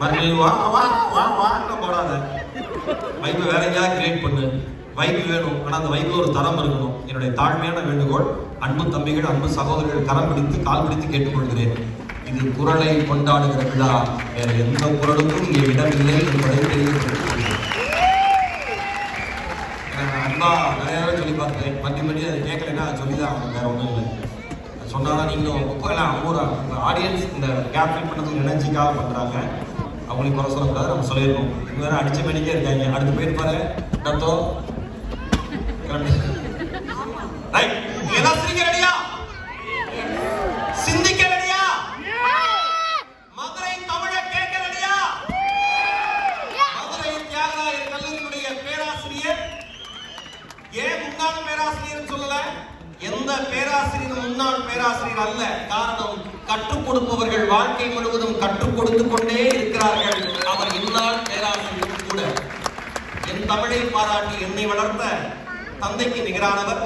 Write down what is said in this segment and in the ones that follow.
மறுபடியும் வா வா வா வான்னு போடாத. வைப்பு வேற எங்கேயாவது கிரியேட் பண்ணு. வைப்பு வேணும். ஆனால் அந்த வைப்புல ஒரு தரம் இருக்கணும். என்னுடைய தாழ்மையான வேண்டுகோள் அன்பு தம்பிகள் அன்பு சகோதரர்கள் கரம் பிடித்து கால் பிடித்து கேட்டுக்கொள்கிறேன். இது குரலை கொண்டாடுகிற விழா. வேற எந்த குரலுக்கும் இங்கே இடமில்லை என்பதை தெரிவித்துக் அன்பா நிறைய சொல்லி பார்த்தேன் மறுபடி மறுபடியும் அதை கேட்கலைன்னா சொல்லிதான் சொல்லி தான் வேற ஒன்றும் இல்லை. அது சொன்னாதான் நீங்களும் இப்போ எல்லாம் ஒரு ஆடியன்ஸ் இந்த கேப் ஃபில் பண்ணதுக்கு எனர்ஜிக்காக பண்ணுறாங்க அவங்களையும் குறை சொல்லக்கூடாது நம்ம சொல்லிடணும். இது வேற அடிச்ச மணிக்கே இருக்காங்க. அடுத்து போயிட்டு பாரு. டத்தோ. ரைட் நீங்க எல்லாம் சிரிக்க ரெடியா சிந்திக்க ரெடியா மதுரை தமிழ கேட்க ரெடியா மதுரை தியாகராயர் கல்லூரியுடைய பேராசிரியர் ஏன் முன்னாள் பேராசிரியர் சொல்லல எந்த பேராசிரியரும் முன்னாள் பேராசிரியர் அல்ல. காரணம் கற்றுக் கொடுப்பவர்கள் வாழ்க்கை முழுவதும் கற்றுக் கொடுத்து கொண்டே இருக்கிறார்கள். அவர் இந்நாள் பேராசிரியர் கூட. என் தமிழை பாராட்டி என்னை வளர்த்த தந்தைக்கு நிகரானவர்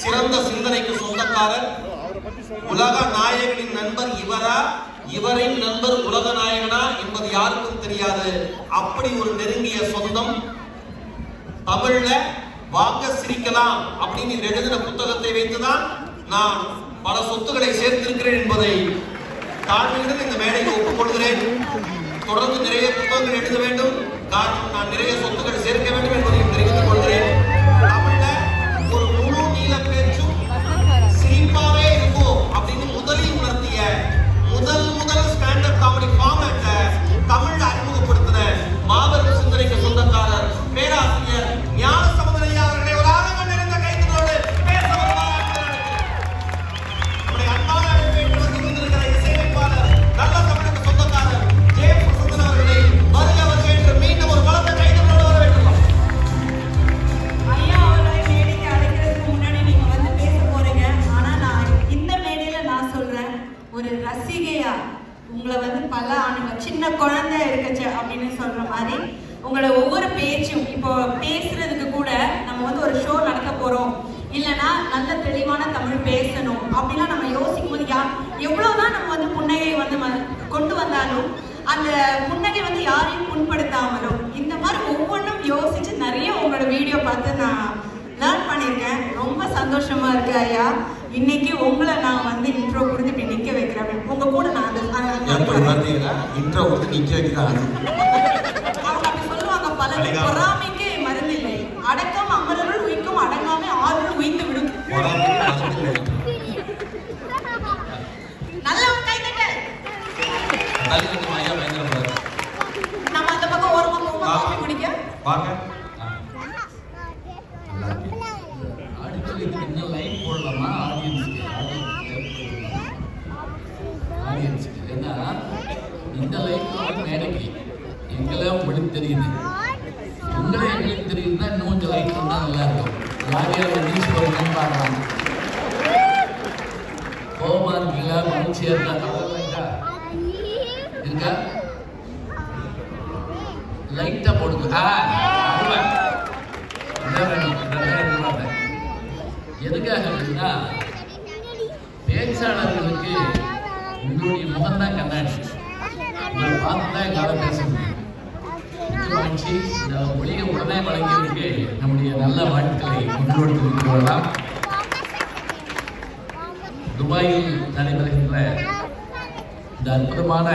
சிறந்த சிந்தனைக்கு சொந்தக்காரர் உலக நாயகனின் நண்பர் இவரா? இவரின் நண்பர் உலக நாயகனா என்பது யாருக்கும் தெரியாது. அப்படி ஒரு நெருங்கிய சொந்தம் தமிழ்ல வாங்க சிரிக்கலாம் அப்படின்னு எழுதின புத்தகத்தை வைத்துதான் நான் பல சொத்துக்களை சேர்த்திருக்கிறேன் என்பதை தாழ்மையுடன் இந்த மேடைக்கு ஒப்புக்கொள்கிறேன். தொடர்ந்து நிறைய புத்தகங்கள் எழுத வேண்டும். காரணம் நான் நிறைய சொத்துக்கள் சேர்க்க வேண்டும் என்பதையும் தெரிவித்துக் கொள்கிறேன். தமிழ்ல ஒரு முழு நீள பேச்சும் சிரிப்பாவே இருக்கும் அப்படின்னு முதலில் உணர்த்திய முதல் முதல் ஸ்டாண்டர்ட் காமெடி ஃபார்மேட்டை தமிழ் அறிமுகப்படுத்தின மாபெரும் சின்ன குழந்தை இருக்கச்சு அப்படின்னு சொல்ற மாதிரி உங்களோட ஒவ்வொரு பேச்சும் இப்போ பேசுறதுக்கு கூட நம்ம வந்து ஒரு ஷோ நடத்த போறோம். இல்லைன்னா நல்ல தெளிவான தமிழ் பேசணும் அப்படிலாம் நம்ம யோசிக்கும் போது யார் எவ்வளவுதான் நம்ம வந்து புன்னகை வந்து ம- கொண்டு வந்தாலும் அந்த புன்னகை வந்து யாரையும் புண்படுத்தாமலும் இந்த மாதிரி ஒவ்வொன்றும் யோசிச்சு நிறைய உங்களோட வீடியோ பார்த்து நான் லேர்ன் பண்ணியிருக்கேன். ரொம்ப சந்தோஷமா இருக்கு ஐயா. இன்னைக்கு உங்களை நான் வந்து இன்ட்ரோ கொடுத்து இப்படி நிற்க வைக்கிறேன் உங்க கூட நான் அந்த- எப்படி பார்த்தீங்கன்னா இன்ட்ரோ விட்டு நிக்க வைக்கிறாங்க அவங்க அப்படி சொல்லுவாங்க பல அழகா. பொறாமைக்கு மருந்தில்லை. அடக்கம் அமரருள் உயிக்கும் அடங்காமை ஆறுதல் உயித்து விடும். நல்ல ஒரு கை தட்டு. நம்ம அந்த பக்கம் ஓரமா போவோம். காஃபி குடிக்க. வாங்க அடுத்தது இதுக்கு என்ன லைன் போடலாமா ஆடியன்ஸ்க்கு ஆடியன்ஸ்க்கு ஏன்னா இந்த லைன் வந்து மேடைக்கு எங்களை உங்களுக்கு தெரியுது. உங்களை எங்களுக்கு தெரியுதுன்னா இன்னும் கொஞ்சம் லைட் பண்ணா நல்லா இருக்கும் யார் யார் நியூஸ் போடுறீங்கன்னு பார்க்கலாம். கோபமா இருக்கீங்களா மகிழ்ச்சியா இருக்கா இருக்கா? இருக்கா லைட்டா போடுங்க. ஆ வேணும்? எதுக்காக அப்படின்னா பேச்சாளர்களுக்கு உங்களுடைய முகம்தான் கண்ணாடி. உங்களை பார்த்து தான் எங்களால் பேச முடியும் இந்த ஒளியை உடனே வழங்கியதற்கு நம்முடைய நல்ல வாழ்த்துக்களை உங்களோடு கொள்ளலாம் துபாயில் நடைபெறுகின்ற இந்த அற்புதமான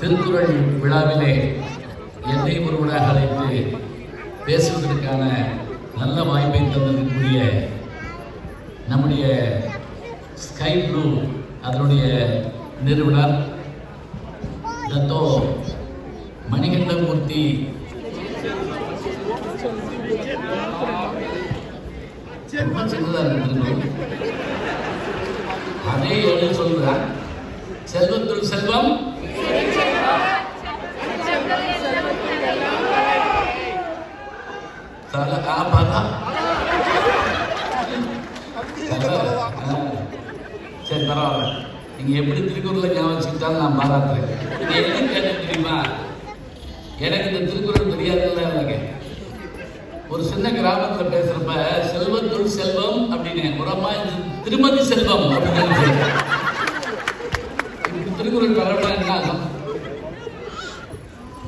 திருக்குறள் விழாவிலே என்னை ஒருவராக அழைத்து பேசுவதற்கான நல்ல வாய்ப்பை தந்திருக்கக்கூடிய நம்முடைய ஸ்கை ப்ளூ அதனுடைய நிறுவனர் தத்தோ மணிகண்டமூர்த்தி. அதே எழுதி சொல்றேன் செல்வத்துள் செல்வம். தல ஆ பார்த்தா ஆ. சரி பரவாயில்ல. நீங்க எப்படி திருக்குறளை ஞாபகம் வச்சுக்கிட்டாலும் நான் பாராட்டுறேன் இது எதுக்கு கேட்டேன் தெரியுமா எனக்கு இந்த திருக்குறள் தெரியாதுல்ல எனக்கு ஒரு சின்ன கிராமத்துல பேசுறப்ப செல்வத்துள் செல்வம் அப்படின்னு உரமா திருமதி செல்வம் அப்படின்னு நினைச்சேன். இப்படி திருக்குறள் வரப்ப என்ன ஆகும்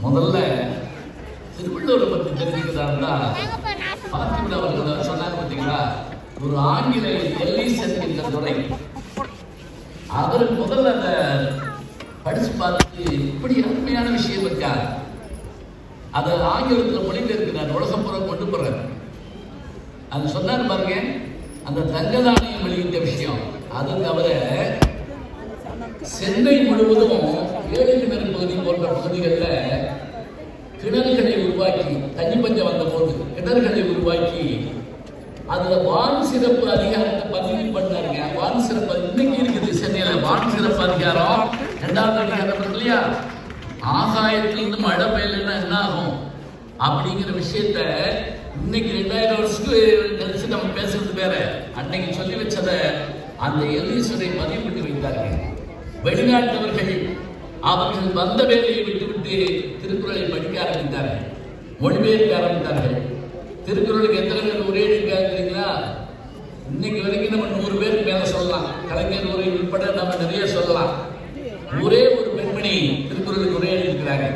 முதல்ல திருவள்ளுவரை பற்றி தெரிஞ்சுக்கிறதா பார்த்திபன் அவர்கள் சொன்னாங்க பார்த்தீங்களா ஒரு ஆங்கில எல்லிசன் என்ற துறை அவர் முதல்ல அந்த படிச்சு பார்த்து இப்படி அருமையான விஷயம் இருக்கா அதை ஆங்கிலத்தில் மொழிபெயர்க்கிறார் உலகப்புறம் கொண்டு போறார் அது சொன்னார் பாருங்க அந்த தங்க தானியம் வெளியிட்ட விஷயம். அது தவிர சென்னை முழுவதும் ஏழு கிணறு பகுதி போன்ற பகுதிகளில் கிணறுகளை உருவாக்கி தண்ணி பஞ்சம் வந்த போது கிணறுகளை உருவாக்கி அதுல வான் சிறப்பு அதிகாரத்தை பதிவு பண்ணாருங்க. வான் சிறப்பு இன்னைக்கு இருக்குது சென்னையில வான் சிறப்பு அதிகாரம். ரெண்டாவது அதிகாரம் இல்லையா? ஆகாயத்திலிருந்து மழை பெய்யலன்னா என்ன ஆகும்? அப்படிங்கிற விஷயத்த இன்னைக்கு ரெண்டாயிரம் வருஷத்துக்கு பேரை அன்னைக்கு சொல்லி வச்சத அந்த எலீசரை பதிவிட்டு வைத்தார்கள். வெளிநாட்டவர்கள் அவர்கள் வந்த வேலையை விட்டுவிட்டு திருக்குறளை படிக்க ஆரம்பித்தார்கள். மொழிபெயர்க்க ஆரம்பித்தார்கள். திருக்குறளுக்கு எத்தனை பேர் ஒரே இருக்காங்கிறீங்களா இன்னைக்கு வரைக்கும் நம்ம நூறு பேருக்கு மேல சொல்லலாம். கலைஞர் உரை உட்பட நம்ம நிறைய சொல்லலாம். ஒரே ஒரு பெண்மணி திருக்குறளுக்கு உரை எழுதியிருக்கிறாங்க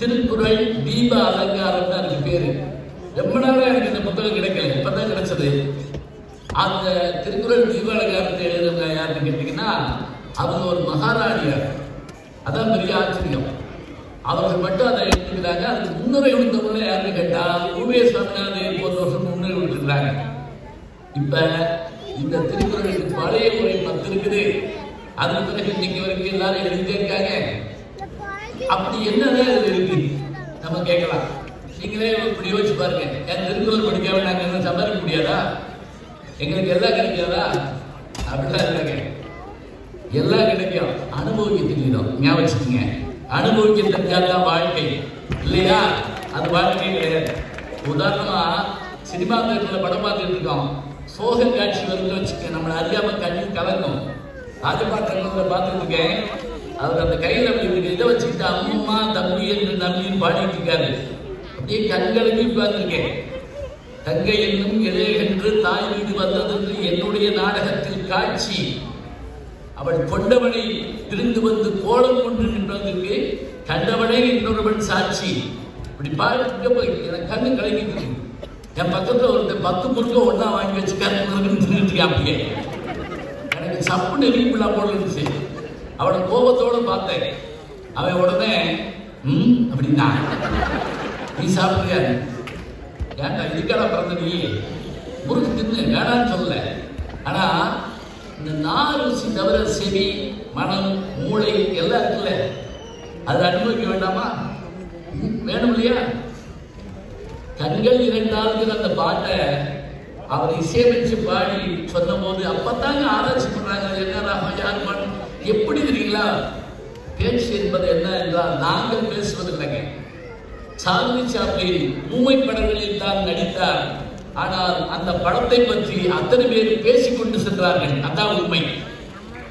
திருக்குறள் தீப அலங்காரம் தான் அதுக்கு பேரு. ரொம்ப நாளாக எனக்கு இந்த புத்தகம் கிடைக்கல. இப்பதான் கிடைச்சது. அந்த திருக்குறள் தீப எழுதுறவங்க யாருன்னு கேட்டீங்கன்னா அவங்க ஒரு மகாராணியார். அதான் பெரிய ஆச்சரியம். அவர்கள் மட்டும் அதை எழுதிக்கிறாங்க. அதுக்கு முன்னுரை கொடுத்தவங்க யாருன்னு கேட்டா உபய சாமிநாதன் போன்ற வருஷம் முன்னுரை கொடுத்துருக்காங்க இப்ப இந்த திருக்குறளுக்கு பழைய முறை பத்து இருக்குது. அதுக்கு பிறகு இன்னைக்கு வரைக்கும் எல்லாரும் எழுதிட்டே இருக்காங்க. அப்படி என்னதான் இருக்கு? நம்ம கேட்கலாம். நீங்களே இப்படி யோசிச்சு பாருங்க. என் திருக்குறள் படிக்காம நாங்க என்ன சம்பாதிக்க முடியாதா? எங்களுக்கு எல்லாம் கிடைக்காதா? அப்படிலாம் இல்லைங்க எல்லாம் கிடைக்கும். அனுபவிக்க தெரியணும் ஞாபகம் வச்சுக்கோங்க. அனுபவிக்க தெரிஞ்சாதான் வாழ்க்கை. இல்லையா? அது வாழ்க்கை கிடையாது. உதாரணமா சினிமா தேட்டர்ல படம் பார்த்துட்டு இருக்கோம். சோக காட்சி வந்து வச்சுக்க நம்மளை அறியாம கண்ணு கலங்கும் அது பார்த்துட்டு பார்த்துருக்கேன் அவர் அந்த கையில் இதை வச்சுக்கிட்டு அம்மா தம்பி என்று நம்பின்னு பாடிட்டு இருக்காரு. அப்படியே கண்களுக்கு உட்கார்ந்துருக்கேன் தங்கை என்னும் இளையகன்று தாய் வீடு வந்ததென்று என்னுடைய நாடகத்தில் காட்சி. அவள் கொண்டவனை திருந்து வந்து கோலம் கொண்டு நின்றதற்கு கண்டவனை இன்னொருவன் சாட்சி. இப்படி பார்க்க போய் எனக்கு கண்ணு கலங்கிட்டு என் பக்கத்துல ஒருத்தன் பத்து முறுக்க ஒன்றா வாங்கி வச்சு கருத்து அப்படியே எனக்கு சப்பு நெருங்கிப்பிள்ளா போல இருந்துச்சு. அவனை கோபத்தோட பார்த்தேன். அவன் உடனே ம் அப்படின்னா. நீ சாப்பிடுறியா ஏன்டா இதுக்கான பிறந்த நீ? முறுக்கு தின்னு வேணான்னு சொல்லல ஆனா இந்த நாலு ருசி தவிர செவி மனம் மூளை எல்லாம் இருக்குல்ல அதை அனுபவிக்க வேண்டாமா? வேணும் இல்லையா? கண்கள் இரண்டாவது அந்த பாட்டை அவர் இசையமைச்சு பாடி சொன்னபோது அப்பத்தாங்க ஆராய்ச்சி பண்றாங்க என்ன ராகம் யார் எப்படி தெரியுங்களா? பேச்சு என்பது என்ன என்றால் நாங்கள் பேசுவதில்லைங்க. சார்லி சாப்ளின் ஊமை படங்களில் தான் நடித்தார். ஆனால் அந்த படத்தை பற்றி அத்தனை பேர் பேசிக்கொண்டு சென்றார்கள். அதான் உண்மை.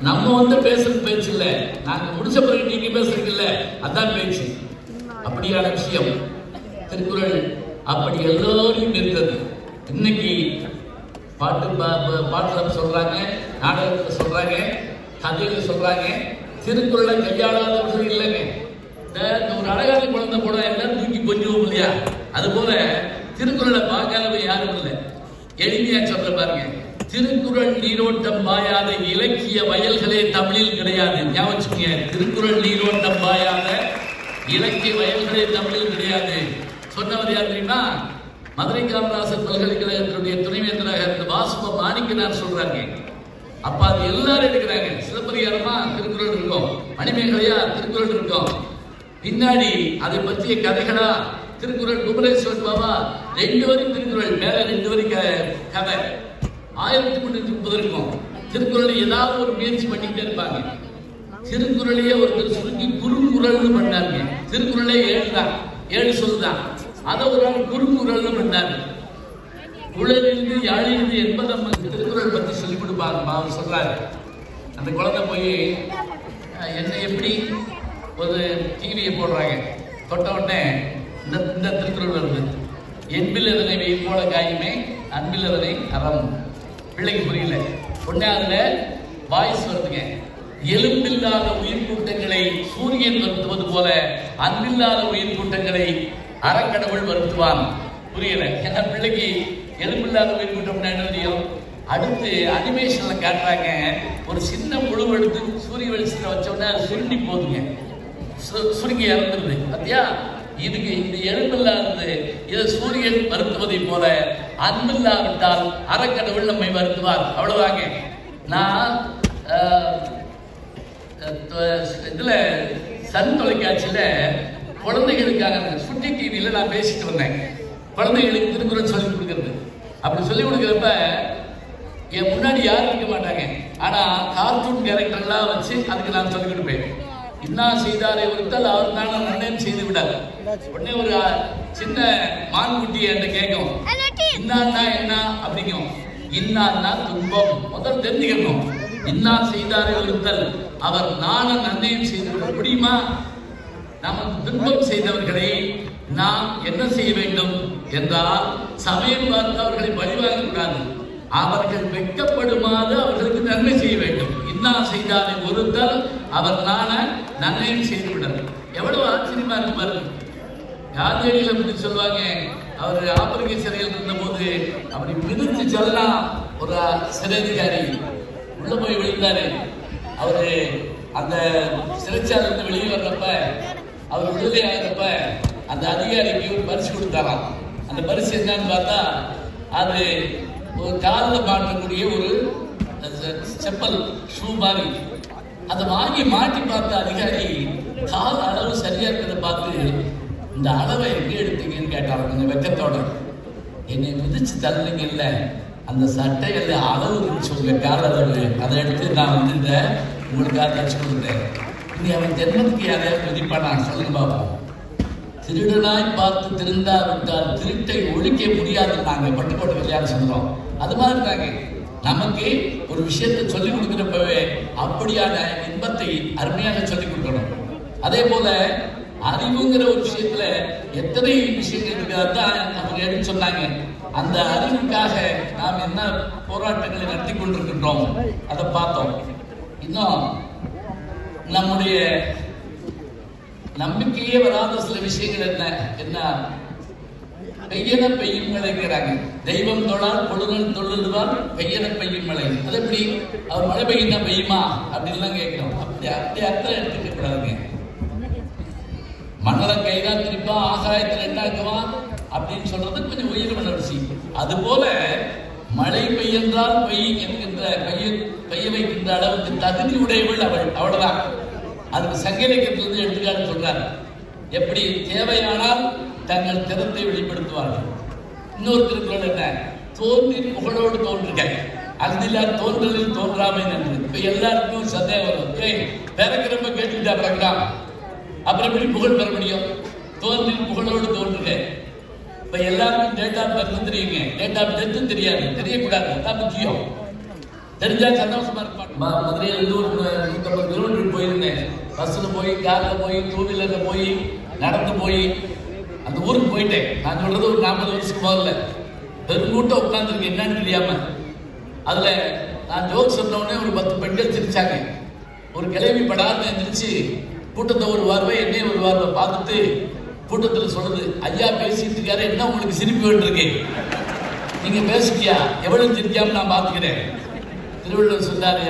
நம்ம வந்து பேசுறது பேச்சு இல்ல. நாங்க முடிச்ச பிறகு நீங்க பேசுறீங்கல்ல அதான் பேச்சு. அப்படியான விஷயம். திருக்குறள் அப்படி எல்லோரையும் இருந்தது இன்னைக்கு பாட்டு பா- பா- பாட்டுல சொல்றாங்க நாடகத்துல சொல்றாங்க கதையில சொல்றாங்க திருக்குறளை கையாளாதவர்கள் இல்லைங்க. இந்த ஒரு அழகான குழந்தை போட எல்லாம் தூக்கி கொஞ்சம் இல்லையா? அது போல திருக்குறளை பார்க்காதவங்க யாரும் இல்லை. எளிமையா சொல்ற பாருங்க. திருக்குறள் நீரோட்டம் பாயாத இலக்கிய வயல்களே தமிழில் கிடையாது. ஞாபகம் திருக்குறள் நீரோட்டம் பாயாத இலக்கிய வயல்களே தமிழில் கிடையாது. சொன்னவர் யார் தெரியுமா? மதுரை காமராசர் பல்கலைக்கழகத்தினுடைய துணைவேந்தராக இருந்த வாசுப மாணிக்கனார் சொல்றாங்க. அப்ப அது எல்லாரும் எடுக்கிறாங்க சிலப்பதிகாரமா திருக்குறள் இருக்கும். மணிமேகலையா திருக்குறள் இருக்கும். பின்னாடி அதை பற்றிய கதைகளா? திருக்குறள் குமரேஸ்வரன் பாபா ரெண்டு வரைக்கும் திருக்குறள் மேல ரெண்டு வரி க- கதை. ஆயிரத்தி முன்னூத்தி முப்பது இருக்கும் திருக்குறளை ஏதாவது ஒரு முயற்சி பண்ணிக்கிட்டே இருப்பாங்க. திருக்குறளையே ஒருத்தர் சுருக்கி குறுங்குறள்னு பண்ணாங்க திருக்குறளே ஏழு தான் ஏழு சொல்லுதான் அதை ஒரு ஆள் குறுங்குறள்னு பண்ணாரு. குழலிருந்து யாழிலிருந்து என்பதை நமக்கு திருக்குறள் பத்தி சொல்லிக் கொடுப்பாங்க அவர் சொல்றாரு. அந்த குழந்தை போய் என்ன எப்படி ஒரு டிவியை போடுறாங்க. தொட்ட உடனே இந்த இந்த திருக்குறள் வருது. என்பில் அதனை வை போல காயுமே அன்பில் அதனை அறம். பிள்ளைக்கு புரியல. உடனே அதில் வாய்ஸ் வருதுங்க. எலும்பில்லாத உயிர் கூட்டங்களை சூரியன் வருத்துவது போல அன்பில்லாத உயிர் கூட்டங்களை அறக்கடவுள் வருத்துவான். புரியல. ஏன்னா பிள்ளைக்கு எலும்பில்லாத உயிர் கூட்டம்னா என்ன தெரியும்? அடுத்து அனிமேஷனில் காட்டுறாங்க. ஒரு சின்ன முழு எடுத்து சூரிய வெளிச்சத்தில் வச்ச உடனே அது சுருண்டி போகுதுங்க. சுருங்கி இறந்துருது பார்த்தியா இதுக்கு இந்த எலும்பில்லாதது இதை சூரியன் வருத்துவதை போல அன்பில்லாவிட்டால் அறக்கடவுள் நம்மை வருத்துவார். அவ்வளவுதாங்க. நான் இதுல சன் தொலைக்காட்சியில குழந்தைகளுக்காக சுட்டி டிவியில நான் பேசிட்டு வந்தேன். குழந்தைகளுக்கு திருக்குறள் சொல்லி கொடுக்கறது. அப்படி சொல்லி கொடுக்கறப்ப என் முன்னாடி யாரும் இருக்க மாட்டாங்க. ஆனா கார்ட்டூன் கேரக்டர்லாம் வச்சு அதுக்கு நான் சொல்லி கொடுப்பேன். இன்னா செய்தாரை ஒருத்தல் அவர் தானே நன்னேன் செய்து விடார் உடனே ஒரு சின்ன மான்குட்டி என்கிட்ட கேட்கும். இன்னான்னா என்ன அப்படிங்கும். இன்னான்னா துன்பம். முதல் தெரிஞ்சுக்கணும். இன்னா செய்தாரை ஒருத்தல் அவர் நானும் நன்னயம் செய்து விட முடியுமா? நமக்கு துன்பம் செய்தவர்களை நாம் என்ன செய்ய வேண்டும் என்றால் சமயம் பார்த்து அவர்களை பழிவாங்க கூடாது அவர்கள் வெட்கப்படுமாறு அவர்களுக்கு நன்மை செய்ய வேண்டும். இன்னா செய்தாரை ஒருத்தல் அவர் நான நன்மையும் செய்து விடல் எவ்வளவு ஆச்சரியமா இருக்கு பாருங்க. காந்தியடிகள் அப்படி சொல்லுவாங்க? அவர் ஆப்பிரிக்க சிறையில் இருந்த போது அப்படி மிதிச்சு சொல்லலாம் ஒரு சிறைதிகாரி. உள்ள போய் விழுந்தாரு. அவரு அந்த சிறைச்சாலை இருந்து வெளியே வர்றப்ப அவர் விடுதலை ஆகிறப்ப அந்த அதிகாரிக்கு ஒரு பரிசு கொடுத்தாராம். அந்த பரிசு என்னன்னு பார்த்தா அது ஒரு காலில் மாட்டக்கூடிய ஒரு செப்பல் ஷூ மாதிரி. அதை வாங்கி மாட்டி பார்த்த அதிகாரி கால் அளவு சரியா இருக்கிறத பார்த்து இந்த அளவை எங்க எடுத்தீங்கன்னு கேட்டாங்க. கொஞ்சம் வெக்கத்தோட. என்னை மிதிச்சு இல்லை. அந்த சட்டையில அளவு இருந்துச்சு உங்க கால அளவு அதை எடுத்து நான் வந்து இந்த உங்களுக்காக தச்சு கொடுத்தேன். இனி அவன் ஜென்மத்துக்கு யாரையாவது நான் சொல்லுங்க பாப்போம். திருடனாய் பார்த்து திருந்தாவிட்டால் திருட்டை ஒழிக்க முடியாது. நாங்கள் பட்டுக்கோட்டை விளையாட சொல்றோம் அது மாதிரி நாங்கள் நமக்கு ஒரு விஷயத்தை சொல்லிக் கொடுக்கிறப்பவே அப்படியான இன்பத்தை அருமையாக சொல்லிக் கொடுக்கணும். அதே போல அறிவுங்கிற ஒரு விஷயத்துல எத்தனை விஷயங்கள் இருக்கிறதான் அவங்க எடுத்து சொன்னாங்க. அந்த அறிவுக்காக நாம் என்ன போராட்டங்களை நடத்தி கொண்டிருக்கின்றோம் அதை பார்த்தோம். இன்னும் நம்முடைய நம்பிக்கையே வராத சில விஷயங்கள் என்ன? என்ன பெய்யன பெய்யும் மழைங்கிறாங்க தெய்வம் தொழால் பொழுதன் தொழுதுவார் பெய்யன பெய்யும் மழை அது எப்படி? அவர் மழை பெய்யுனா பெய்யுமா? அப்படின்லாம் கேட்கிறோம். அப்படி அப்படி அர்த்தம் எடுத்துக்க கூடாதுங்க மன்னரை கைதான் திருப்பா ஆகாயத்தில் என்னாக்குவா அப்படின்னு சொல்றது கொஞ்சம் உயிர் உணர்ச்சி அது போல மழை பெய்யென்றால் பெய் என்கின்ற பெய்ய பெய்ய வைக்கின்ற அளவுக்கு தகுதி உடையவள் அவள். அவ்வளவுதான். அதுக்கு சங்க இலக்கியத்திலிருந்து எடுத்துக்காட்டு சொல்றாரு. எப்படி தேவையானால் தங்கள் திறத்தை வெளிப்படுத்துவார்கள். இன்னொரு திருக்குறள் என்ன? தோன்றி புகழோடு தோன்றுக. அந்திலா தோன்றலில் தோன்றாமை நன்று. இப்ப எல்லாருக்கும் சந்தேகம் வரும். ஏய் பிறக்கிறப்ப கேட்டுட்டா பிறக்கலாம் அப்புறம் எப்படி புகழ் பெற முடியும்? தோன்றி புகழோடு தோன்றுக. இப்ப எல்லாருக்கும் டேட் ஆஃப் பர்த் தெரியுங்க. டேட் ஆஃப் டெத்தும் தெரியாது. தெரியக்கூடாது. அதான் முக்கியம். தெரிஞ்சா சந்தோஷமா இருப்பாங்க. ம- இருந்து ஒரு நூற்றம்பது கிலோமீட்டர் போயிருந்தேன். பஸ்ஸில் போய் காரில் போய் டூ வீலரில் போய் நடந்து போய் அந்த ஊருக்கு போயிட்டேன். நான் சொல்றது ஒரு நாற்பது வருஷத்துக்கு முதல்ல. பெருங்கூட்டம் உட்காந்துருக்கு என்னன்னு தெரியாம. அதுல நான் ஜோக் சொன்ன ஒரு பத்து பெண்கள் சிரிச்சாங்க. ஒரு கிளவி படார்னு எந்திரிச்சு கூட்டத்தை ஒரு வார்வை என்னைய ஒரு வார்வை பார்த்துட்டு கூட்டத்தில் சொல்றது ஐயா பேசிட்டு இருக்காரு. என்ன உங்களுக்கு சிரிப்பு வேண்டியிருக்கு நீங்க பேசிட்டியா எவ்வளவு சிரிக்காம நான் பார்த்துக்கிறேன் திருவள்ளுவர் சொன்னாரு